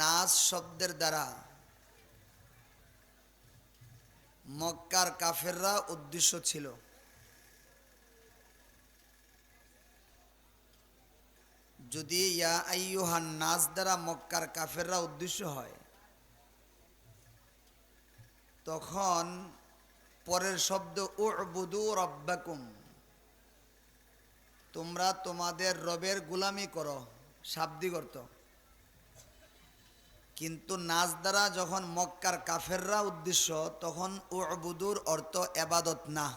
নাচ শব্দের দ্বারা মক্কার কাফেররা উদ্দেশ্য ছিল যদি ইয়া আইয়ুহান নাচ দ্বারা মক্কার কাফেররা উদ্দেশ্য হয়, তখন পরের শব্দ উবুদু রব্বাকুম, তোমরা তোমাদের রবের গুলামি করো, শাব্দিক অর্থ। কিন্তু নাচ দ্বারা যখন মক্কার কাফেররা উদ্দেশ্য, তখন উবুদুর অর্থ এবাদত না।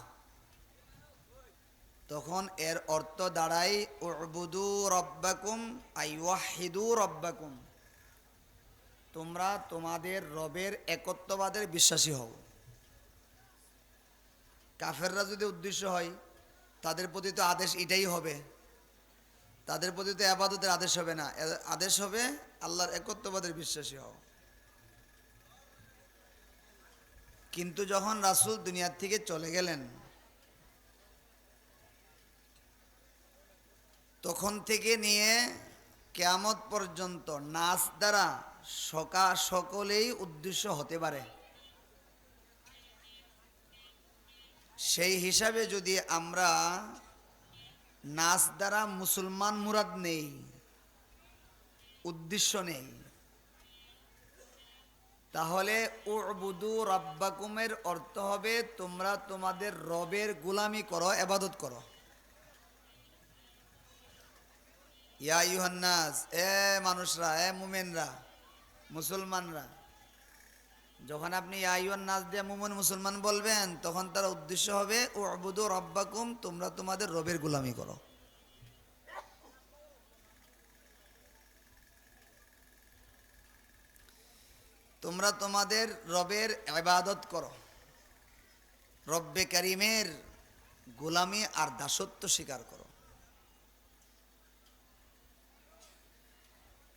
তখন এর অর্থ দাঁড়াই উবুদু রব্বাকুম, আই ওয়াহিদু রব্বাকুম। তোমরা তোমাদের রবের একত্ববাদের বিশ্বাসী হও। কাফেররা যদি উদ্দেশ্য হয়, তাদের প্রতি তো আদেশ এটাই হবে। তাদের প্রতি তো আবাদতের আদেশ হবে না। আদেশ হবে আল্লাহর একত্ববাদের বিশ্বাসী হও। কিন্তু যখন রাসূল দুনিয়ার থেকে চলে গেলেন, তখন থেকে নিয়ে কেয়ামত পর্যন্ত নাচ দ্বারা সকা সকলেই উদ্দেশ্য হতে পারে। সেই হিসাবে যদি আমরা নাচ দ্বারা মুসলমান মুরাদ নেই, উদ্দেশ্য নেই। তাহলে উবুদু রব্বাকুমের অর্থ হবে, তোমরা তোমাদের রবের গুলামি করো, এবাদত করো। ইয়া ইউহান্নাস এ মানুষরা, এ মুমেনরা, মুসলমানরা যখন আপনি আইয়ন নাচ দিয়ে মুমন মুসলমান বলবেন, তখন তার উদ্দেশ্য হবে ও আবুদু রব্বাকুম, তোমরা তোমাদের রবের গুলামি করো। তোমরা তোমাদের রবের ইবাদত করো। রব্বে করিমের গোলামি আর দাসত্ব স্বীকার করো।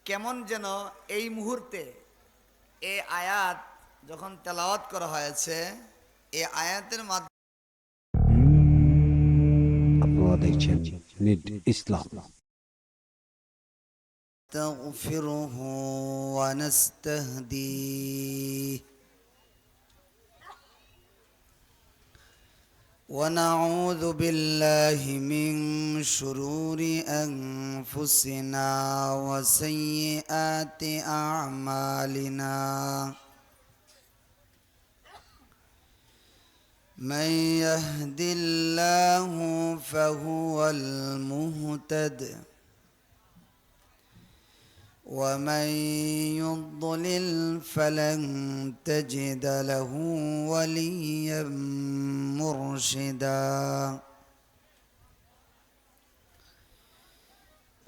কেমন যেন এই মুহূর্তে এ আয়াত যখন তেলাওয়াত করা হয়েছে এই আয়াতের মাধ্যমে আপনারা দেখছেন নিট ইসলাম نستغفره ونستهديه ونعوذ بالله من شرور انفسنا وسيئات اعمالنا من يهد الله فهو المهتد ومن يضلل فلن تجد له وليا مرشدا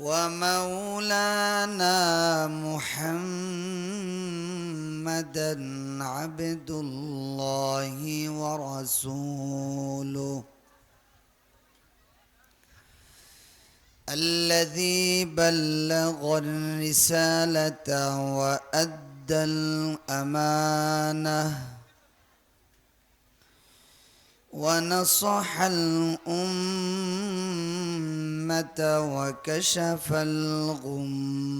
ومولانا محمدا عبد الله ورسوله. الذي بلغ الرسالة وأدى الأمانة. ونصح الأمة وكشف الغمة.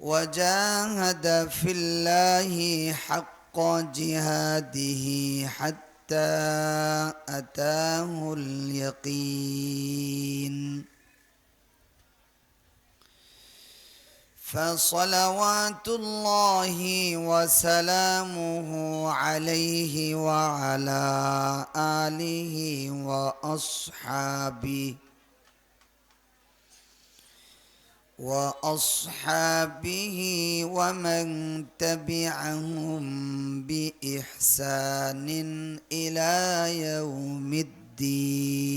وجاهد في الله حق جهاده حتى أتاه اليقين. فصلوات الله وسلامه عليه وعلى آله وأصحابه وأصحابه ومن تبعهم بإحسان إلى يوم الدين.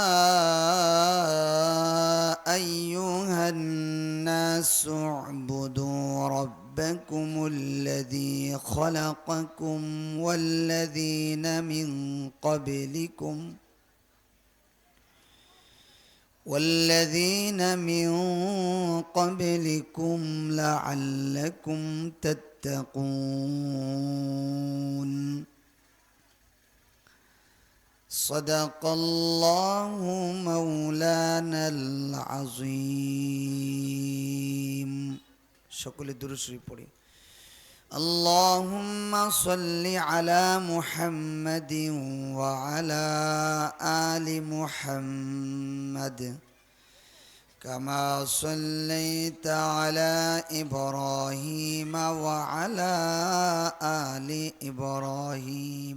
الناس اعبدوا ربكم الذي خلقكم والذين من قبلكم والذين من قبلكم لعلكم تتقون صدق الله مولانا العظيم সকলে দুরুশরী পড়ি اللهم صل على محمد وعلى آل محمد كما صليت على إبراهيم وعلى آل إبراهيم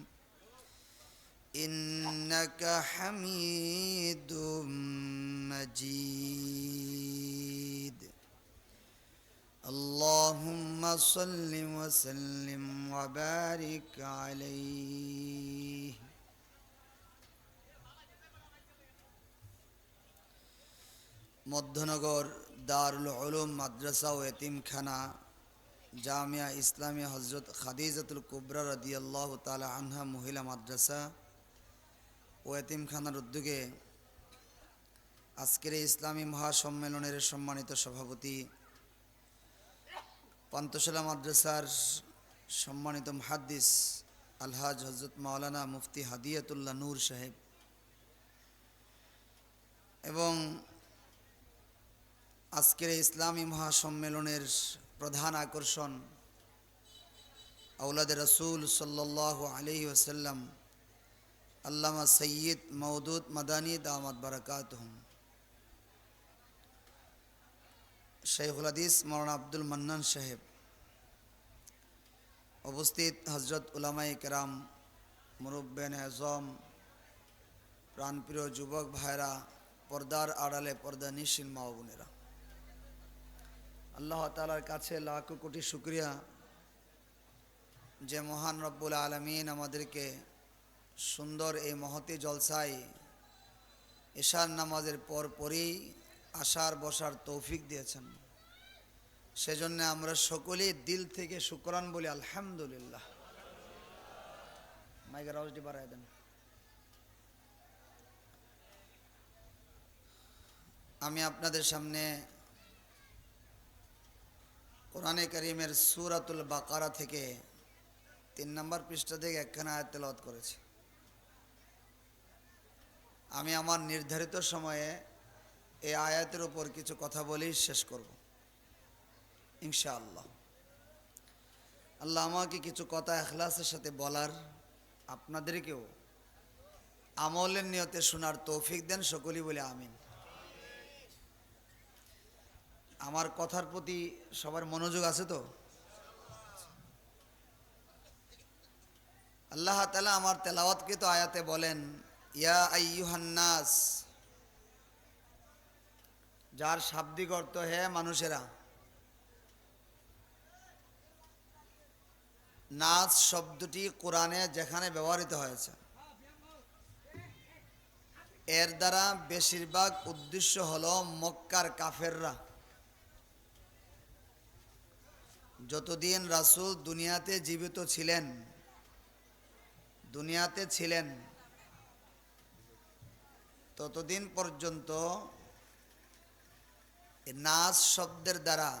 إنك حميد مجيد اللهم صل وسلم وبارك عليه মধ্যনগর দারুল উলুম মাদ্রাসা ও এতিমখানা জামিয়া ইসলামিয়া হজরত খাদিজাতুল কুবরা রদিয়াল্লাহ তালা আনহা মহিলা মাদ্রাসা ও এতিমখানার উদ্যোগে আজকের ইসলামী মহাসম্মেলনের সম্মানিত সভাপতি পান্তশালা মাদ্রাসার সম্মানিত মুহাদ্দিস আলহাজ হজরত মাওলানা মুফতি হাদিয়াতুল্লাহ নূর সাহেব এবং আজকের ইসলামী মহাসম্মেলনের প্রধান আকর্ষণ আউলাদ রসুল সাল্লাহ আলহি ওসাল্লাম আল্লামা সৈয়দ মৌদুদ মাদানী দামাদ বারাকাত হুম শেখুল হাদিস মৌলানা আব্দুল মান্নান সাহেব। উপস্থিত হজরত উলামাই কেরাম মুরব্বেন আজম, প্রাণপ্রিয় যুবক ভাইরা পর্দার আড়ালে পর্দা নিশীল মা বোনেরা। আল্লাহ তালার কাছে লাখো কোটি শুক্রিয়া। যে মহান রব্বুল আলমিন আমাদেরকে সুন্দর এই মহতি জলসায় এশার নামাজের পর পরই আসার বসার তৌফিক দিয়েছেন। সেজন্য আমরা সকলেই দিল থেকে শুকরান বলি, আলহামদুলিল্লাহ। মাইকের আওয়াজটি বাড়াই দেন। আমি আপনাদের সামনে কোরআনে করিমের সুরাতুল বাকারা থেকে তিন নম্বর পৃষ্ঠা থেকে একখানা আয়াত তেলাওয়াত করেছি। আমি আমার নির্ধারিত সময়ে এই আয়াতের উপর কিছু কথা বলেই শেষ করব। ইনশাআল্লাহ। আল্লাহ আমাকে কিছু কথা এখলাসের সাথে বলার আপনাদেরকেও আমলের নিয়তে শোনার তৌফিক দেন সকলেই বলে আমিন। আমার কথার প্রতি সবার মনোযোগ আছে তো? আল্লাহ তালা আমার তেলাওয়াতকে তো আয়াতে বলেন ইয়া আইয়ুহান্নাস, যার শাব্দিক অর্থ হে মানুষেরা। নাচ শব্দটি কোরআনে যেখানে ব্যবহৃত হয়েছে। এর দ্বারা বেশিরভাগ উদ্দেশ্য হল মক্কার কাফেররা। যতদিন রাসুল দুনিয়াতে জীবিত ছিলেন, দুনিয়াতে ছিলেন ততদিন পর্যন্ত নাচ শব্দের দ্বারা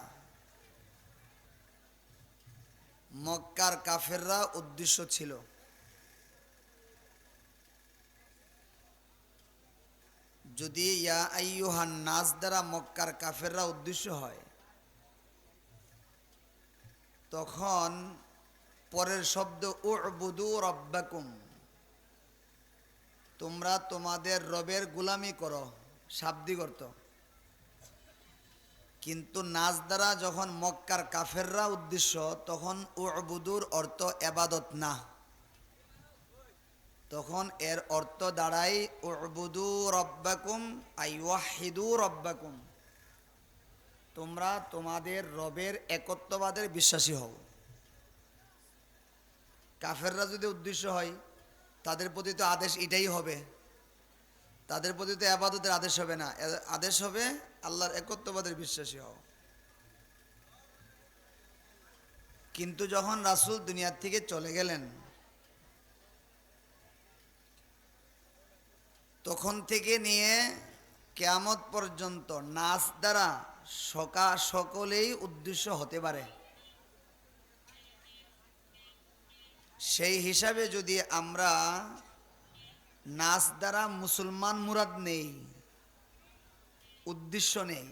মক্কার কাফেররা উদ্দেশ্য ছিল যদি ইয়া আইয়ুহান নাচ দ্বারা মক্কার কাফেররা উদ্দেশ্য হয়, তখন পরের শব্দ উবুদু রব্বাকুম। তোমরা তোমাদের রবের গুলামি করো, শাব্দিক অর্থ। কিন্তু নাচ দ্বারা যখন মক্কার কাফেররা উদ্দেশ্য, তখন উবুদুর অর্থ এবাদত না। তখন এর অর্থ দাঁড়াই উবুদু রব্বাকুম আইওয়াহিদু রব্বাকুম। তোমরা তোমাদের রবের একত্ববাদের বিশ্বাসী হও। কাফেররা যদি উদ্দেশ্য হয় তাদের প্রতি তো আদেশ এটাই হবে। তাদের প্রতি তো আবাদতের আদেশ হবে না। আদেশ হবে আল্লাহর একত্ববাদের বিশ্বাসী হও। কিন্তু যখন রাসূল দুনিয়ার থেকে চলে গেলেন, তখন থেকে নিয়ে কেয়ামত পর্যন্ত নাচ দ্বারা সকা সকলেই উদ্দেশ্য হতে পারে। সেই হিসাবে যদি আমরা নাচ দ্বারা মুসলমান মুরাদ নেই, উদ্দেশ্য নেই,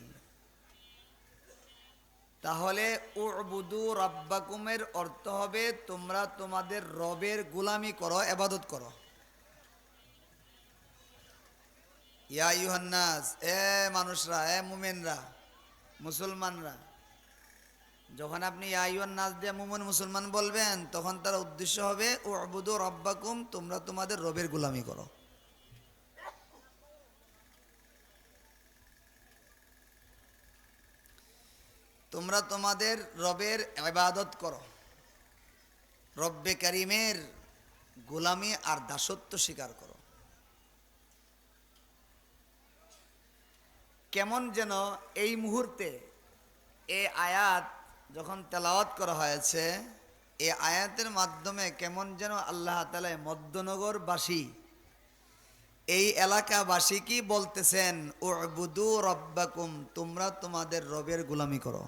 তাহলে উবুদু রব্বাকুমের অর্থ হবে তোমরা তোমাদের রবের গুলামি করো, এবাদত করো। ইয়া ইউহান্নাস এ মানুষরা, এ মুমেনরা, মুসলমানরা যখন আপনি ইউহান নাস দিয়ে মুমিন মুসলমান বলবেন, তখন তার উদ্দেশ্য হবে ও আবুদু রব্বাকুম, তোমরা তোমাদের রবের গুলামি করো। তোমরা তোমাদের রবের ইবাদত করো। রব্বে কারিমের গোলামি আর দাসত্ব স্বীকার করো। কেমন যেন এই মুহূর্তে এ আয়াত যখন তেলাওয়াত করা হয়েছে, এই আয়াতের মাধ্যমে কেমন যেন আল্লাহ তালা মধ্যনগরবাসী, এই এলাকাবাসী কি বলতেছেন ও বুদু রব্বাকুম, তোমরা তোমাদের রবের গুলামি করো।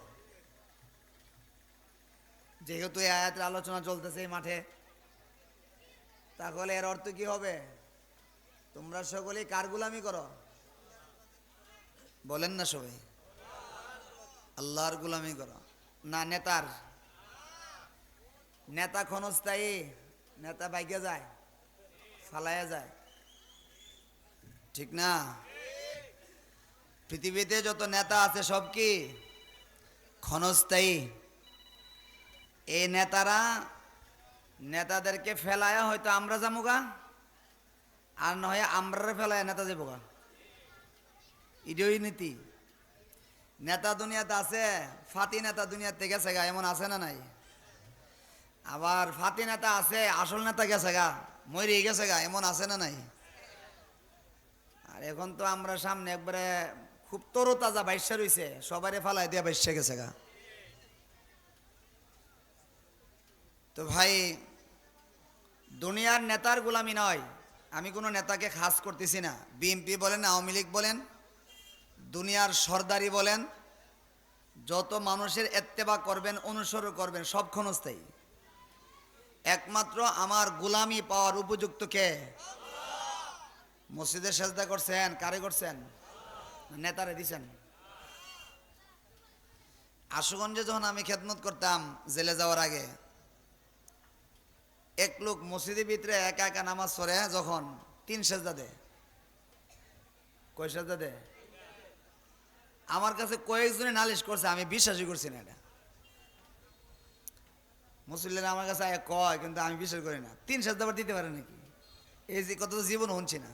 যেহেতু এই আয়াতের আলোচনা চলতেছে এই মাঠে, তাহলে এর অর্থ কি হবে? তোমরা সকলেই কার গুলামি করো? বলেন না সবাই। আল্লাহর গুলামি করো। না, নেতার। নেতা ক্ষণস্থায়ী, নেতা বাইকে যায়, ফালাইয়া যায়। ঠিক না? পৃথিবীতে যত নেতা আছে, সব কি ক্ষণস্থায়ী? এই নেতারা, নেতাদেরকে ফেলায়া হয়তো আমরা যামুগা, আর নয় আমরা ফেলায় নেতা যাব ইডিওই নীতি। নেতা দুনিয়াতে আছে, ফাতি নেতা দুনিয়াতে গেছে গা, এমন আছে না নাই? আবার ফাতি নেতা আছে, আসল নেতা গেছে গা, মরি গেছে গা, এমন আছে না নাই? আর এখন তো আমরা সামনে একবারে খুব তরতাজা বাইশা রয়েছে সবারই ফালাই দিয়ে বাইশা গেছে গা। তো ভাই, দুনিয়ার নেতার গোলামি নয়, আমি কোনো নেতাকে খাস করতেছি না। বিএনপি বলেন, আওয়ামী লীগ বলেন দুনিয়ার সর্দারি বলেন, যত মানুষের এত্তেবা করবেন, অনুসরণ করবেন, সব ক্ষণস্থায়ী। একমাত্র আমার গুলামি পাওয়ার উপযুক্ত কে? মসজিদে সেজদা করছেন, কারে করছেন? নেতারে দিছেন? আশুগঞ্জে যখন আমি খেদমত করতাম জেলে যাওয়ার আগে, এক লোক মসজিদের ভিতরে একা একা নামাজ পড়ে, যখন তিন সেজদা দেয়। কয় সেজদা দেয়? আমার কাছে কয়েকজনে নালিশ করছে, আমি বিশ্বাসই করছি না এটা। মুসল্লিরা আমার কাছে কয়, কিন্তু আমি বিশ্বাস করি না। তিন সাত দিতে পারে নাকি? এই যে কত জীবন শুনছি না।